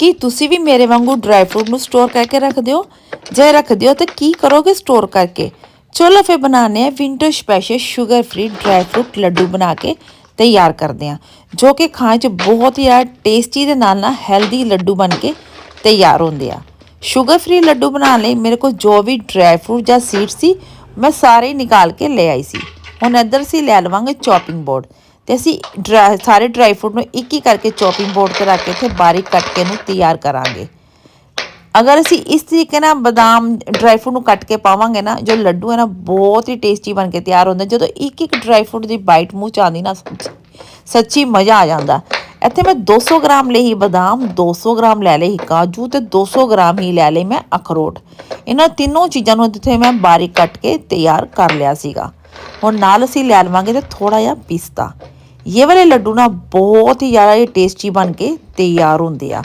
ਕੀ ਤੁਸੀਂ ਵੀ ਮੇਰੇ ਵਾਂਗੂ ਡਰਾਈ ਫਰੂਟ ਨੂੰ ਸਟੋਰ ਕਰਕੇ ਰੱਖਦੇ ਹੋ? ਜੇ ਰੱਖਦੇ ਹੋ ਤਾਂ ਕੀ ਕਰੋਗੇ ਸਟੋਰ ਕਰਕੇ? ਚਲੋ ਫਿਰ ਬਣਾਉਂਦੇ ਆ winter special sugar free dry fruit laddoo ਬਣਾ ਕੇ ਤਿਆਰ ਕਰਦੇ ਆ ਜੋ ਕਿ ਖਾਣ 'ਚ ਬਹੁਤ ਹੀ ਜ਼ਿਆਦਾ ਟੇਸਟੀ ਦੇ ਨਾਲ ਨਾਲ ਹੈਲਦੀ ਲੱਡੂ ਬਣ ਕੇ ਤਿਆਰ ਹੁੰਦੇ ਆ। ਸ਼ੂਗਰ ਫ੍ਰੀ ਲੱਡੂ ਬਣਾਉਣ ਲਈ ਮੇਰੇ ਕੋਲ ਜੋ ਵੀ ਡਰਾਈ ਫਰੂਟ ਜਾਂ ਸੀਡ ਸੀ, ਮੈਂ ਸਾਰੇ ਹੀ ਨਿਕਾਲ ਕੇ ਲੈ ਆਈ ਸੀ। ਹੁਣ ਇੱਧਰ ਅਸੀਂ ਲੈ ਲਵਾਂਗੇ ਚੌਪਿੰਗ ਬੋਰਡ ਤੇ ਅਸੀਂ ਡਰਾ- ਸਾਰੇ ਡਰਾਈ ਫਰੂਟ ਨੂੰ ਇੱਕ ਹੀ ਕਰਕੇ ਚੌਪਿੰਗ ਬੋਰਡ ਤੇ ਰੱਖ ਕੇ ਇੱਥੇ ਬਾਰੀਕ ਕੱਟ ਕੇ ਨੂੰ ਤਿਆਰ ਕਰਾਂਗੇ। ਅਗਰ ਅਸੀਂ ਇਸ ਤਰੀਕੇ ਨਾਲ ਬਦਾਮ ਡਰਾਈ ਫਰੂਟ ਨੂੰ ਕੱਟ ਕੇ ਪਾਵਾਂਗੇ ਨਾ, ਜੋ ਲੱਡੂ ਹੈ ਨਾ, ਬਹੁਤ ਹੀ ਟੇਸਟੀ ਬਣ ਕੇ ਤਿਆਰ ਹੁੰਦਾ। ਜਦੋਂ ਇੱਕ ਇੱਕ ਡਰਾਈ ਫਰੂਟ ਦੀ ਬਾਈਟ ਮੂੰਹ ਚ ਆਉਂਦੀ ਨਾ, ਸੱਚੀ ਸੱਚੀ ਮਜ਼ਾ ਆ ਜਾਂਦਾ। ਇੱਥੇ ਮੈਂ 200 ਗ੍ਰਾਮ ਲਈ ਬਦਾਮ 200 ਗ੍ਰਾਮ ਲੈ ਲਈ ਕਾਜੂ ਤੇ 200 ਗ੍ਰਾਮ ਹੀ ਲੈ ਲਈ ਮੈਂ ਅਖਰੋਟ। ਇਹਨਾਂ ਤਿੰਨੋਂ ਚੀਜ਼ਾਂ ਨੂੰ ਜਿੱਥੇ ਮੈਂ ਬਾਰੀਕ ਕੱਟ ਕੇ ਤਿਆਰ ਕਰ ਲਿਆ ਸੀਗਾ। ਹੁਣ ਨਾਲ ਅਸੀਂ ਲੈ ਲਵਾਂਗੇ ਤੇ ਥੋੜਾ ਜਿਹਾ ਪਿਸਤਾ। ਇਹ ਵਾਲੇ ਲੱਡੂ ਨਾ ਬਹੁਤ ਹੀ ਜ਼ਿਆਦਾ ਇਹ ਟੇਸਟੀ ਬਣ ਕੇ ਤਿਆਰ ਹੁੰਦੇ ਆ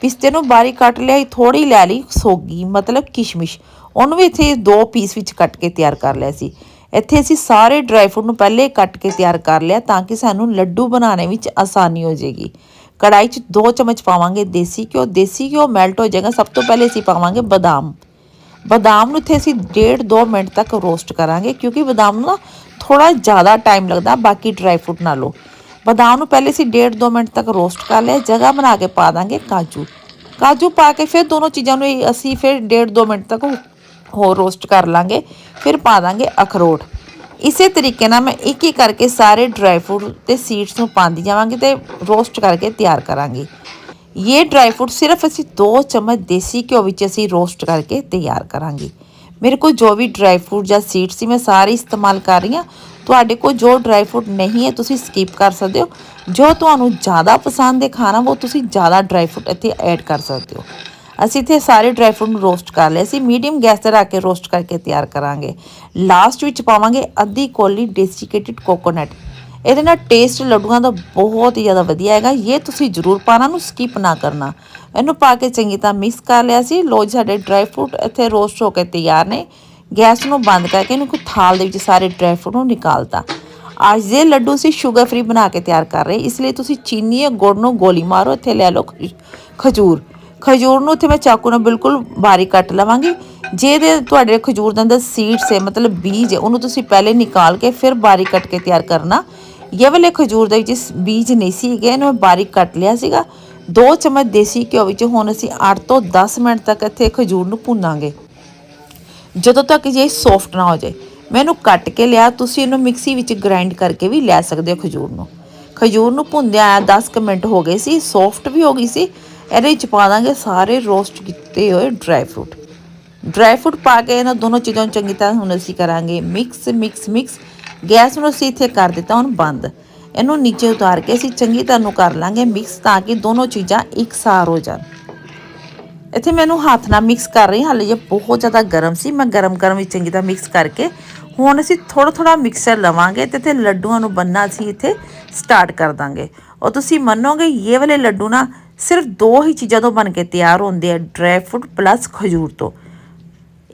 ਪਿਸਤੇ ਨੂੰ ਬਾਰੀਕ ਕੱਟ ਲਿਆ ਥੋੜੀ ਲੈ ਲਈ ਸੋਗੀ ਮਤਲਬ ਕਿਸ਼ਮਿਸ਼ ਉਹਨੂੰ ਵੀ ਇੱਥੇ ਦੋ ਪੀਸ ਵਿੱਚ ਕੱਟ ਕੇ ਤਿਆਰ ਕਰ ਲਿਆ ਸੀ ਇੱਥੇ ਅਸੀਂ ਸਾਰੇ ਡਰਾਈ ਫਰੂਟ ਨੂੰ ਪਹਿਲੇ ਕੱਟ ਕੇ ਤਿਆਰ ਕਰ ਲਿਆ ਤਾਂ ਕਿ ਸਾਨੂੰ ਲੱਡੂ ਬਣਾਉਣੇ ਵਿੱਚ ਆਸਾਨੀ ਹੋ ਜਾਏਗੀ ਕੜਾਈ 'ਚ 2 ਚਮਚ ਪਾਵਾਂਗੇ ਦੇਸੀ ਘਿਓ ਦੇਸੀ ਘਿਓ ਮੈਲਟ ਹੋ ਜਾਏਗਾ ਸਭ ਤੋਂ ਪਹਿਲੇ ਅਸੀਂ ਪਾਵਾਂਗੇ ਬਦਾਮ ਬਦਾਮ ਨੂੰ ਇੱਥੇ ਅਸੀਂ 1.5 2 ਮਿੰਟ ਤੱਕ ਰੋਸਟ ਕਰਾਂਗੇ, ਕਿਉਂਕਿ ਬਦਾਮ ਨੂੰ ਨਾ ਥੋੜਾ ਜ਼ਿਆਦਾ ਟਾਈਮ ਲੱਗਦਾ, ਬਾਕੀ ਡਰਾਈ ਫਰੂਟ ਨਾਲੋਂ। ਬਦਾਮ ਨੂੰ ਪਹਿਲੇ ਅਸੀਂ 1.5 2 ਮਿੰਟ ਤੱਕ ਰੋਸਟ ਕਰ ਲਿਆ, ਜਗ੍ਹਾ ਬਣਾ ਕੇ ਪਾ ਦਾਂਗੇ ਕਾਜੂ। ਕਾਜੂ ਪਾ ਕੇ ਫਿਰ ਦੋਨੋਂ ਚੀਜ਼ਾਂ ਨੂੰ ਅਸੀਂ ਫਿਰ 1.5 2 ਮਿੰਟ ਤੱਕ ਹੋਰ ਰੋਸਟ ਕਰ ਲਾਂਗੇ, ਫਿਰ ਪਾ ਦਾਂਗੇ ਅਖਰੋਟ। ਇਸੇ ਤਰੀਕੇ ਨਾਲ ਮੈਂ ਇੱਕ ਇੱਕ ਕਰਕੇ ਸਾਰੇ ਡਰਾਈ ਫਰੂਟ ਤੇ ਸੀਡਸ ਨੂੰ ਪਾਉਂਦੀ ਜਾਵਾਂਗੀ ਤੇ ਰੋਸਟ ਕਰਕੇ ਤਿਆਰ ਕਰਾਂਗੀ। ਇਹ ਡਰਾਈ ਫਰੂਟ ਸਿਰਫ ਅਸੀਂ 2 ਚਮਚ ਦੇਸੀ ਘਿਓ ਵਿੱਚ ਅਸੀਂ ਰੋਸਟ ਕਰਕੇ ਤਿਆਰ ਕਰਾਂਗੇ ਮੇਰੇ ਕੋਲ ਜੋ ਵੀ ਡਰਾਈ ਫਰੂਟ ਜਾਂ ਸੀਡਸ ਸੀ ਮੈਂ ਸਾਰੇ ਇਸਤੇਮਾਲ ਕਰ ਰਹੀ ਹਾਂ ਤੁਹਾਡੇ ਕੋਲ ਜੋ ਡਰਾਈ ਫਰੂਟ ਨਹੀਂ ਹੈ ਤੁਸੀਂ ਸਕਿਪ ਕਰ ਸਕਦੇ ਹੋ ਜੋ ਤੁਹਾਨੂੰ ਜ਼ਿਆਦਾ ਪਸੰਦ ਹੈ ਖਾਣਾ ਉਹ ਤੁਸੀਂ ਜ਼ਿਆਦਾ ਡਰਾਈ ਫਰੂਟ ਇੱਥੇ ਐਡ ਕਰ ਸਕਦੇ ਹੋ ਅਸੀਂ ਇੱਥੇ ਸਾਰੇ ਡਰਾਈ ਫਰੂਟ ਨੂੰ ਰੋਸਟ ਕਰ ਲਏ ਅਸੀਂ ਮੀਡੀਅਮ ਗੈਸ ਤੇ ਰੱਖ ਕੇ ਰੋਸਟ ਕਰਕੇ ਤਿਆਰ ਕਰਾਂਗੇ ਲਾਸਟ ਵਿੱਚ ਪਾਵਾਂਗੇ ਅੱਧੀ ਕੋਲੀ ਡੈਸੀਕੇਟਡ ਕੋਕੋਨਟ ਇਹਦੇ ਨਾਲ ਟੇਸਟ ਲੱਡੂਆਂ ਦਾ ਬਹੁਤ ਹੀ ਜ਼ਿਆਦਾ ਵਧੀਆ ਹੈਗਾ। ਇਹ ਤੁਸੀਂ ਜ਼ਰੂਰ ਪਾਣਾ ਨੂੰ ਸਕਿਪ ਨਾ ਕਰਨਾ। ਇਹਨੂੰ ਪਾ ਕੇ ਚੰਗੀ ਤਰ੍ਹਾਂ ਮਿਕਸ ਕਰ ਲਿਆ ਸੀ। ਲੋ ਜੀ, ਸਾਡੇ ਡਰਾਈ ਫਰੂਟ ਇੱਥੇ ਰੋਸਟ ਹੋ ਕੇ ਤਿਆਰ ਨੇ। ਗੈਸ ਨੂੰ ਬੰਦ ਕਰਕੇ ਇਹਨੂੰ ਕੋਈ ਥਾਲ ਦੇ ਵਿੱਚ ਸਾਰੇ ਡਰਾਈ ਫਰੂਟ ਨੂੰ ਨਿਕਾਲਤਾ। ਅੱਜ ਦੇ ਲੱਡੂ ਅਸੀਂ ਸ਼ੂਗਰ ਫ੍ਰੀ ਬਣਾ ਕੇ ਤਿਆਰ ਕਰ ਰਹੇ। ਇਸ ਲਈ ਤੁਸੀਂ ਚੀਨੀ ਜਾਂ ਗੁੜ ਨੂੰ ਗੋਲੀ ਮਾਰੋ। ਇੱਥੇ ਲੈ ਲਓ ਖਜੂਰ। ਖਜੂਰ ਨੂੰ ਇੱਥੇ ਮੈਂ ਚਾਕੂ ਨਾਲ ਬਿਲਕੁਲ ਬਾਰੀਕ ਕੱਟ ਲਵਾਂਗੀ। ਜੇ ਦੇ ਤੁਹਾਡੇ ਖਜੂਰ ਦੇ ਅੰਦਰ ਸੀਡਸ ਹੈ, ਮਤਲਬ ਬੀਜ ਹੈ, ਉਹਨੂੰ ਤੁਸੀਂ ਪਹਿਲੇ ਨਿਕਾਲ ਕੇ ਫਿਰ ਬਾਰੀਕ ਕੱਟ ਕੇ ਤਿਆਰ ਕਰਨਾ। ਇਹ ਵਾਲੇ ਖਜੂਰ ਦੇ ਵਿੱਚ ਬੀਜ ਨਹੀਂ ਸੀਗੇ ਇਹਨੂੰ ਮੈਂ ਬਾਰੀਕ ਕੱਟ ਲਿਆ ਸੀਗਾ। 2 ਚਮਚ ਦੇਸੀ ਘਿਓ ਵਿੱਚ ਹੁਣ ਅਸੀਂ 8 ਤੋਂ 10 ਮਿੰਟ ਤੱਕ ਇੱਥੇ ਖਜੂਰ ਨੂੰ ਭੁੰਨਾਂਗੇ। ਜਦੋਂ ਤੱਕ ਇਹ ਸੌਫਟ ਨਾ ਹੋ ਜਾਏ, ਮੈਂ ਇਹਨੂੰ ਕੱਟ ਕੇ ਲਿਆ, ਤੁਸੀਂ ਇਹਨੂੰ ਮਿਕਸੀ ਵਿੱਚ ਗ੍ਰਾਈਂਡ ਕਰਕੇ ਵੀ ਲੈ ਸਕਦੇ ਹੋ ਖਜੂਰ ਨੂੰ। ਖਜੂਰ ਨੂੰ ਭੁੰਦਿਆਂ ਆ 10 ਕੁ ਮਿੰਟ ਹੋ ਗਏ ਸੀ ਸੌਫਟ ਵੀ ਹੋ ਗਈ ਸੀ। ਇਹਦੇ ਵਿੱਚ ਪਾ ਦਾਂਗੇ ਸਾਰੇ ਰੋਸਟ ਕੀਤੇ ਹੋਏ ਡਰਾਈ ਫਰੂਟ ਡਰਾਈ ਫਰੂਟ ਪਾ ਕੇ ਇਹਨਾਂ ਦੋਨੋਂ ਚੀਜ਼ਾਂ ਨੂੰ ਚੰਗੀ ਤਰ੍ਹਾਂ ਹੁਣ ਅਸੀਂ ਕਰਾਂਗੇ। ਮਿਕਸ ਮਿਕਸ ਮਿਕਸ ਗੈਸ ਨੂੰ ਅਸੀਂ ਇੱਥੇ ਕਰ ਦਿੱਤਾ, ਹੁਣ ਬੰਦ। ਇਹਨੂੰ ਨੀਚੇ ਉਤਾਰ ਕੇ ਅਸੀਂ ਚੰਗੀ ਤਰ੍ਹਾਂ ਨੂੰ ਕਰ ਲਾਂਗੇ ਮਿਕਸ ਤਾਂ ਕਿ ਦੋਨੋਂ ਚੀਜ਼ਾਂ ਇਕਸਾਰ ਹੋ ਜਾਣ। ਇੱਥੇ ਮੈਨੂੰ ਹੱਥ ਨਾਲ ਮਿਕਸ ਕਰ ਰਹੀ ਹਾਂ, ਹਾਲੇ ਇਹ ਬਹੁਤ ਜ਼ਿਆਦਾ ਗਰਮ ਸੀ, ਮੈਂ ਗਰਮ ਗਰਮ ਵਿੱਚ ਚੰਗੀ ਤਰ੍ਹਾਂ ਮਿਕਸ ਕਰਕੇ ਹੁਣ ਅਸੀਂ ਥੋੜਾ ਥੋੜਾ ਮਿਕਸਰ ਲਵਾਂਗੇ ਤੇ ਤੇ ਲੱਡੂਆਂ ਨੂੰ ਬੰਨਣਾ ਅਸੀਂ ਇੱਥੇ ਸਟਾਰਟ ਕਰ ਦਾਂਗੇ। ਔਰ ਤੁਸੀਂ ਮੰਨੋਗੇ ਇਹ ਵਾਲੇ ਲੱਡੂ ਨਾ ਸਿਰਫ ਦੋ ਹੀ ਚੀਜ਼ਾਂ ਤੋਂ ਬਣ ਕੇ ਤਿਆਰ ਹੁੰਦੇ ਆ ਡਰਾਈ ਫਰੂਟ ਪਲੱਸ ਖਜੂਰ ਤੋਂ।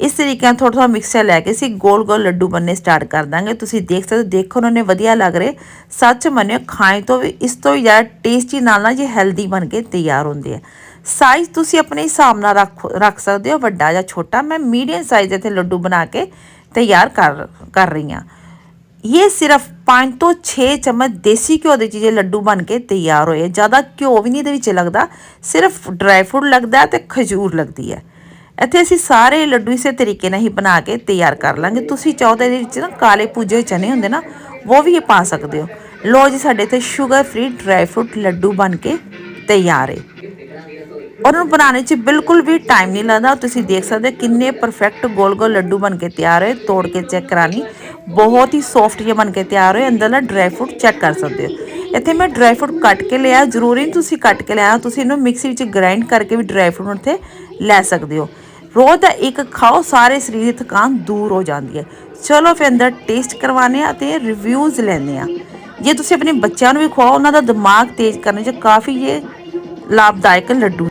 ਇਸ ਤਰੀਕੇ ਨਾਲ ਥੋੜਾ ਥੋੜਾ ਮਿਕਸਚਰ ਲੈ ਕੇ ਅਸੀਂ ਗੋਲ ਗੋਲ ਲੱਡੂ ਬੰਨੇ ਸਟਾਰਟ ਕਰ ਦਾਂਗੇ। ਤੁਸੀਂ ਦੇਖ ਸਕਦੇ ਹੋ, ਦੇਖੋ ਉਹਨਾਂ ਨੇ ਵਧੀਆ ਲੱਗ ਰਹੇ। ਸੱਚ ਮੰਨਿਓ ਖਾਏ ਤੋਂ ਵੀ ਇਸ ਤੋਂ ਵੀ ਜ਼ਿਆਦਾ ਟੇਸਟੀ ਨਾਲ ਨਾਲ ਇਹ ਹੈਲਦੀ ਬਣ ਕੇ ਤਿਆਰ ਹੁੰਦੇ ਆ। ਸਾਈਜ਼ ਤੁਸੀਂ ਆਪਣੇ ਹਿਸਾਬ ਨਾਲ ਰੱਖ ਰੱਖ ਸਕਦੇ ਹੋ ਵੱਡਾ ਜਾਂ ਛੋਟਾ। ਮੈਂ ਮੀਡੀਅਮ ਸਾਈਜ਼ ਦੇ ਇੱਥੇ ਲੱਡੂ ਬਣਾ ਕੇ ਤਿਆਰ ਕਰ ਕਰ ਰਹੀ ਹਾਂ। ਇਹ ਸਿਰਫ 5 ਤੋਂ 6 ਚਮਚ ਦੇਸੀ ਘਿਓ ਦੇ ਚੀਜ਼ੇ ਲੱਡੂ ਬਣ ਕੇ ਤਿਆਰ ਹੋਏ ਜ਼ਿਆਦਾ ਘਿਓ ਵੀ ਨਹੀਂ ਇਹਦੇ ਵਿੱਚ ਲੱਗਦਾ। ਸਿਰਫ ਡਰਾਈ ਫਰੂਟ ਲੱਗਦਾ ਤੇ ਖਜੂਰ ਲੱਗਦੀ ਹੈ। ਇੱਥੇ ਅਸੀਂ ਸਾਰੇ ਲੱਡੂ ਇਸੇ ਤਰੀਕੇ ਨਾਲ ਹੀ ਬਣਾ ਕੇ ਤਿਆਰ ਕਰ ਲਾਂਗੇ। ਤੁਸੀਂ ਚਾਹੋ ਤਾਂ ਇਹਦੇ ਵਿੱਚ ਨਾ ਕਾਲੇ ਪੂਜੇ ਹੋਏ ਚਨੇ ਹੁੰਦੇ ਨਾ, ਉਹ ਵੀ ਇਹ ਪਾ ਸਕਦੇ ਹੋ। ਲੋ ਜੀ, ਸਾਡੇ ਇੱਥੇ sugar free dry fruit laddoo ਬਣ ਕੇ ਤਿਆਰ ਹੈ। ਔਰ ਉਹਨੂੰ ਬਣਾਉਣ 'ਚ ਬਿਲਕੁਲ ਵੀ ਟਾਈਮ ਨਹੀਂ ਲੱਗਦਾ। ਤੁਸੀਂ ਦੇਖ ਸਕਦੇ ਹੋ ਕਿੰਨੇ ਪਰਫੈਕਟ ਗੋਲ ਗੋਲ ਲੱਡੂ ਬਣ ਕੇ ਤਿਆਰ ਹੋਏ। ਤੋੜ ਕੇ ਚੈੱਕ ਕਰਾਨੀ ਬਹੁਤ ਹੀ ਸੌਫਟ ਜਿਹਾ ਬਣ ਕੇ ਤਿਆਰ ਹੋਏ। ਅੰਦਰਲਾ ਡਰਾਈ ਫਰੂਟ ਚੈੱਕ ਕਰ ਸਕਦੇ ਹੋ। ਇੱਥੇ ਮੈਂ ਡਰਾਈ ਫਰੂਟ ਕੱਟ ਕੇ ਲਿਆ। ਜ਼ਰੂਰੀ ਨਹੀਂ ਤੁਸੀਂ ਕੱਟ ਕੇ ਲਿਆ। ਤੁਸੀਂ ਇਹਨੂੰ ਮਿਕਸੀ ਵਿੱਚ ਗ੍ਰਾਈਂਡ ਕਰਕੇ ਵੀ ਡਰਾਈ ਫਰੂਟ ਉੱਥੇ ਲੈ ਸਕਦੇ ਹੋ। ਰੋਜ਼ ਦਾ ਇੱਕ ਖਾਓ, ਸਾਰੇ ਸਰੀਰ ਦੀ ਥਕਾਨ ਦੂਰ ਹੋ ਜਾਂਦੀ ਹੈ। ਚਲੋ ਫਿਰ ਅੰਦਰ ਟੇਸਟ ਕਰਵਾਉਂਦੇ ਆ ਤੇ ਰਿਵਿਊਜ਼ ਲੈਂਦੇ ਆ ਜੇ ਤੁਸੀਂ ਆਪਣੇ ਬੱਚਿਆਂ ਨੂੰ ਵੀ ਖਵਾਓ, ਉਹਨਾਂ ਦਾ ਦਿਮਾਗ ਤੇਜ਼ ਕਰਨ 'ਚ ਕਾਫੀ ਇਹ ਲਾਭਦਾਇਕ ਲੱਡੂ।